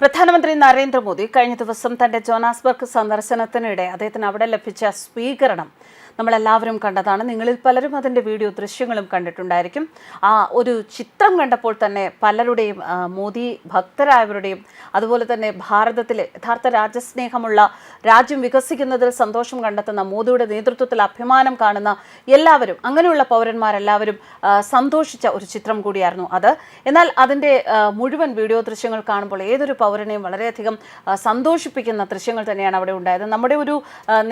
പ്രധാനമന്ത്രി നരേന്ദ്രമോദി കഴിഞ്ഞ ദിവസം തന്റെ ജോനാസ്ബർഗ് സന്ദർശനത്തിനിടെ അദ്ദേഹത്തിന് അവിടെ ലഭിച്ച സ്വീകരണം നമ്മളെല്ലാവരും കണ്ടതാണ്. നിങ്ങളിൽ പലരും അതിന്റെ വീഡിയോ ദൃശ്യങ്ങളും കണ്ടിട്ടുണ്ടായിരിക്കും. ആ ഒരു ചിത്രം കണ്ടപ്പോൾ തന്നെ പലരുടെയും മോദി ഭക്തരായവരുടെയും അതുപോലെ തന്നെ ഭാരതത്തിലെ യഥാർത്ഥ രാജ്യസ്നേഹമുള്ള രാജ്യം വികസിക്കുന്നതിൽ സന്തോഷം കണ്ടെത്തുന്ന മോദിയുടെ നേതൃത്വത്തിൽ അഭിമാനം കാണുന്ന എല്ലാവരും അങ്ങനെയുള്ള പൗരന്മാരെല്ലാവരും സന്തോഷിച്ച ഒരു ചിത്രം കൂടിയായിരുന്നു അത്. എന്നാൽ അതിന്റെ മുഴുവൻ വീഡിയോ ദൃശ്യങ്ങൾ കാണുമ്പോൾ ഏതൊരു പൗരനെയും വളരെയധികം സന്തോഷിപ്പിക്കുന്ന ദൃശ്യങ്ങൾ തന്നെയാണ് അവിടെ ഉണ്ടായത്. നമ്മുടെ ഒരു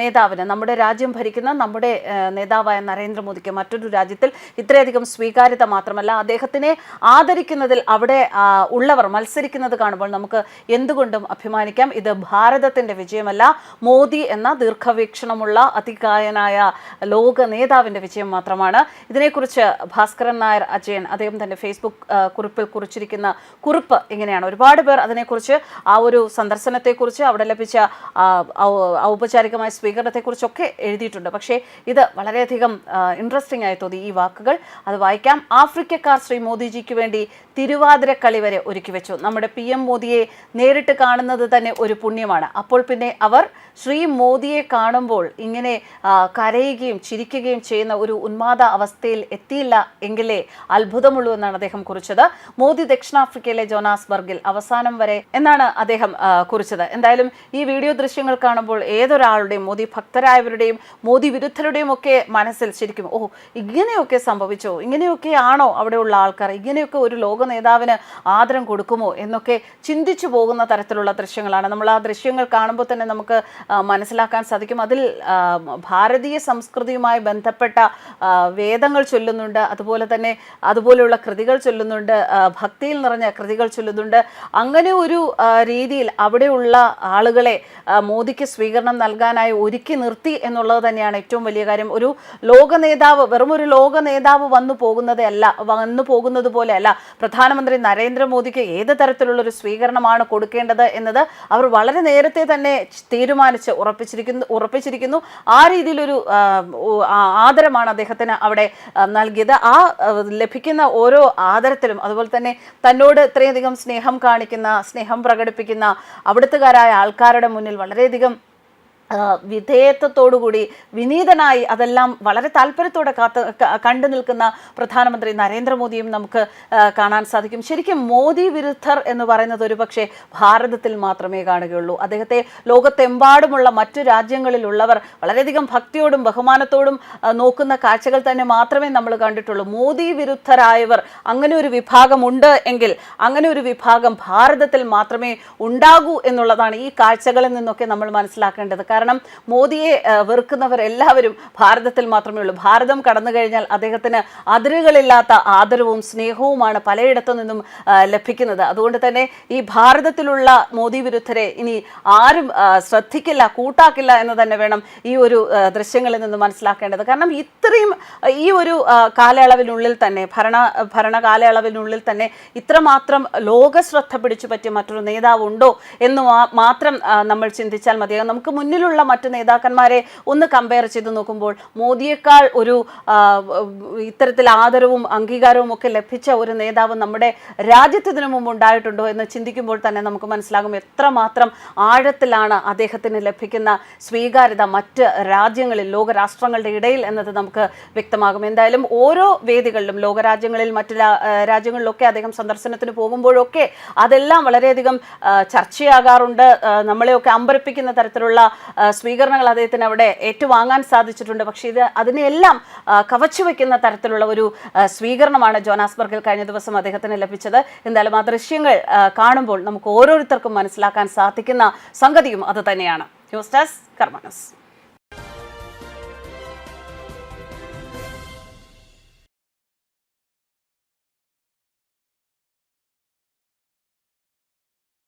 നേതാവിന് നമ്മുടെ രാജ്യം ഭരിക്കുന്ന നമ്മുടെ ആ, നേതാവായ നരേന്ദ്രമോദിക്ക് മറ്റൊരു രാജ്യത്തിൽ ഇത്രയധികം സ്വീകാര്യത മാത്രമല്ല അദ്ദേഹത്തിനെ ആദരിക്കുന്നതിൽ അവിടെ ഉള്ളവർ മത്സരിക്കുന്നത് കാണുമ്പോൾ നമുക്ക് എന്തുകൊണ്ടും അഭിമാനിക്കാം. ഇത് ഭാരതത്തിന്റെ വിജയമല്ല. മോദി എന്ന ദീർഘവീക്ഷണമുള്ള അതികായനായ ലോക നേതാവിന്റെ വിജയം മാത്രമാണ്. ഇതിനെക്കുറിച്ച് ഭാസ്കരൻ നായർ അജയൻ അദ്ദേഹം തന്റെ ഫേസ്ബുക്ക് കുറിപ്പിൽ കുറിച്ചിരിക്കുന്ന കുറിപ്പ് ഇങ്ങനെയാണ്. ഒരുപാട് പേർ അതിനെക്കുറിച്ച് ആ ഒരു സന്ദർശനത്തെക്കുറിച്ച് അവിടെ ലഭിച്ച ഔപചാരികമായ സ്വീകരണത്തെക്കുറിച്ചൊക്കെ എഴുതിയിട്ടുണ്ട്. പക്ഷേ ഇത് വളരെയധികം ഇൻട്രസ്റ്റിംഗ് ആയി തോന്നി ഈ വാക്കുകൾ. അത് വായിക്കാം. ആഫ്രിക്കക്കാർ ശ്രീ മോദിജിക്ക് വേണ്ടി തിരുവാതിര കളി വരെ ഒരുക്കി വെച്ചു. നമ്മുടെ പി എം മോദിയെ നേരിട്ട് കാണുന്നത് തന്നെ ഒരു പുണ്യമാണ്. അപ്പോൾ പിന്നെ അവർ ശ്രീ മോദിയെ കാണുമ്പോൾ ഇങ്ങനെ കരയുകയും ചിരിക്കുകയും ചെയ്യുന്ന ഒരു ഉന്മാദ അവസ്ഥയിൽ എത്തിയില്ല എങ്കിലേ അത്ഭുതമുള്ളൂ എന്നാണ് അദ്ദേഹം കുറിച്ചത്. മോദി ദക്ഷിണാഫ്രിക്കയിലെ ജോനാസ്ബർഗിൽ അവസാനം വരെ എന്നാണ് അദ്ദേഹം കുറിച്ചത്. എന്തായാലും ഈ വീഡിയോ ദൃശ്യങ്ങൾ കാണുമ്പോൾ ഏതൊരാളുടെയും മോദി ഭക്തരായവരുടെയും മോദി വിരുദ്ധരുടെയും ഒക്കെ മനസ്സിൽ ശരിക്കും ഓ ഇങ്ങനെയൊക്കെ സംഭവിച്ചോ? ഇങ്ങനെയൊക്കെ ആണോ അവിടെയുള്ള ആൾക്കാർ? ഇങ്ങനെയൊക്കെ ഒരു ലോക നേതാവിന് ആദരം കൊടുക്കുമോ? എന്നൊക്കെ ചിന്തിച്ചു പോകുന്ന തരത്തിലുള്ള ദൃശ്യങ്ങളാണ്. നമ്മൾ ആ ദൃശ്യങ്ങൾ കാണുമ്പോൾ തന്നെ നമുക്ക് മനസ്സിലാക്കാൻ സാധിക്കും. അതിൽ ഭാരതീയ സംസ്കൃതിയുമായി ബന്ധപ്പെട്ട വേദങ്ങൾ ചൊല്ലുന്നുണ്ട്. അതുപോലെ തന്നെ അതുപോലെയുള്ള കൃതികൾ ചൊല്ലുന്നുണ്ട്. ഭക്തിയിൽ നിറഞ്ഞ കൃതികൾ ചൊല്ലുന്നുണ്ട്. അങ്ങനെ ഒരു രീതിയിൽ അവിടെയുള്ള ആളുകളെ മോദിക്ക് സ്വീകരണം നൽകാനായി ഒരുക്കി നിർത്തി എന്നുള്ളത് തന്നെയാണ് ഏറ്റവും വലിയ കാര്യം ഒരു ലോക നേതാവ് വെറും ഒരു ലോക നേതാവ് വന്നു പോകുന്നതല്ല വന്നു പോകുന്നത് പോലെ അല്ല. പ്രധാനമന്ത്രി നരേന്ദ്രമോദിക്ക് ഏത് തരത്തിലുള്ള ഒരു സ്വീകരണമാണ് കൊടുക്കേണ്ടത് എന്നത് അവർ വളരെ നേരത്തെ തന്നെ തീരുമാനിച്ച് ഉറപ്പിച്ചിരിക്കുന്നു ഉറപ്പിച്ചിരിക്കുന്നു. ആ രീതിയിലൊരു ആദരമാണ് അദ്ദേഹത്തിന് അവിടെ നൽകിയത്. ആ ലഭിക്കുന്ന ഓരോ ആദരത്തിലും അതുപോലെ തന്നെ തന്നോട് ഇത്രയധികം സ്നേഹം കാണിക്കുന്ന സ്നേഹം പ്രകടിപ്പിക്കുന്ന അവിടുത്തുകാരായ ആൾക്കാരുടെ മുന്നിൽ വളരെയധികം വിധേയത്വത്തോടുകൂടി വിനീതനായി അതെല്ലാം വളരെ താല്പര്യത്തോടെ കാത്ത് കണ്ടു നിൽക്കുന്ന പ്രധാനമന്ത്രി നരേന്ദ്രമോദിയും നമുക്ക് കാണാൻ സാധിക്കും. ശരിക്കും മോദി വിരുദ്ധർ എന്ന് പറയുന്നത് ഒരുപക്ഷെ ഭാരതത്തിൽ മാത്രമേ കാണുകയുള്ളൂ. അദ്ദേഹത്തെ ലോകത്തെമ്പാടുമുള്ള മറ്റു രാജ്യങ്ങളിലുള്ളവർ വളരെയധികം ഭക്തിയോടും ബഹുമാനത്തോടും നോക്കുന്ന കാഴ്ചകൾ തന്നെ മാത്രമേ നമ്മൾ കണ്ടിട്ടുള്ളൂ. മോദി വിരുദ്ധരായവർ അങ്ങനെ ഒരു വിഭാഗമുണ്ട് എങ്കിൽ അങ്ങനെ ഒരു വിഭാഗം ഭാരതത്തിൽ മാത്രമേ ഉണ്ടാകൂ എന്നുള്ളതാണ് ഈ കാഴ്ചകളിൽ നിന്നൊക്കെ നമ്മൾ മനസ്സിലാക്കേണ്ടത്. കാരണം മോദിയെ വെറുക്കുന്നവർ എല്ലാവരും ഭാരതത്തിൽ മാത്രമേ ഉള്ളൂ. ഭാരതം കടന്നു കഴിഞ്ഞാൽ അദ്ദേഹത്തിന് അതിരുകളില്ലാത്ത ആദരവും സ്നേഹവുമാണ് പലയിടത്തു നിന്നും ലഭിക്കുന്നത്. അതുകൊണ്ട് തന്നെ ഈ ഭാരതത്തിലുള്ള മോദി വിരുദ്ധരെ ഇനി ആരും ശ്രദ്ധിക്കില്ല കൂട്ടാക്കില്ല എന്ന് തന്നെ വേണം ഈ ഒരു ദൃശ്യങ്ങളിൽ നിന്ന് മനസ്സിലാക്കേണ്ടത്. കാരണം ഇത്രയും ഈ ഒരു കാലയളവിനുള്ളിൽ തന്നെ ഭരണ ഭരണ കാലയളവിനുള്ളിൽ തന്നെ ഇത്രമാത്രം ലോക ശ്രദ്ധ പിടിച്ചു പറ്റിയ മറ്റൊരു നേതാവ് ഉണ്ടോ എന്ന് മാത്രം നമ്മൾ ചിന്തിച്ചാൽ മതിയാകും നമുക്ക് മുന്നിലുള്ള മറ്റു നേതാക്കന്മാരെ ഒന്ന് കമ്പയർ ചെയ്ത് നോക്കുമ്പോൾ മോദിയേക്കാൾ ഒരു ഇത്തരത്തിൽ ആദരവും അംഗീകാരവും ഒക്കെ ലഭിച്ച ഒരു നേതാവ് നമ്മുടെ രാജ്യത്ത് ഇതിനു മുമ്പ് ഉണ്ടായിട്ടുണ്ടോ എന്ന് ചിന്തിക്കുമ്പോൾ തന്നെ നമുക്ക് മനസ്സിലാകും എത്രമാത്രം ആഴത്തിലാണ് അദ്ദേഹത്തിന് ലഭിക്കുന്ന സ്വീകാര്യത മറ്റ് രാജ്യങ്ങളിൽ ലോകരാഷ്ട്രങ്ങളുടെ ഇടയിൽ എന്നത് നമുക്ക് വ്യക്തമാകും. എന്തായാലും ഓരോ വേദികളിലും ലോകരാജ്യങ്ങളിൽ മറ്റ് രാജ്യങ്ങളിലൊക്കെ അദ്ദേഹം സന്ദർശനത്തിന് പോകുമ്പോഴൊക്കെ അതെല്ലാം വളരെയധികം ചർച്ചയാകാറുണ്ട്. നമ്മളെയൊക്കെ അമ്പരപ്പിക്കുന്ന തരത്തിലുള്ള സ്വീകരണങ്ങൾ അദ്ദേഹത്തിന് അവിടെ ഏറ്റുവാങ്ങാൻ സാധിച്ചിട്ടുണ്ട്. പക്ഷേ ഇത് അതിനെയെല്ലാം ആ, കവച്ചു വെക്കുന്ന തരത്തിലുള്ള ഒരു സ്വീകരണമാണ് ജോനാസ്ബർഗിൽ കഴിഞ്ഞ ദിവസം അദ്ദേഹത്തിന് ലഭിച്ചത്. എന്തായാലും ആ ദൃശ്യങ്ങൾ കാണുമ്പോൾ നമുക്ക് ഓരോരുത്തർക്കും മനസ്സിലാക്കാൻ സാധിക്കുന്ന സംഗതിയും അത് തന്നെയാണ്. News desk കർമ്മനസ്.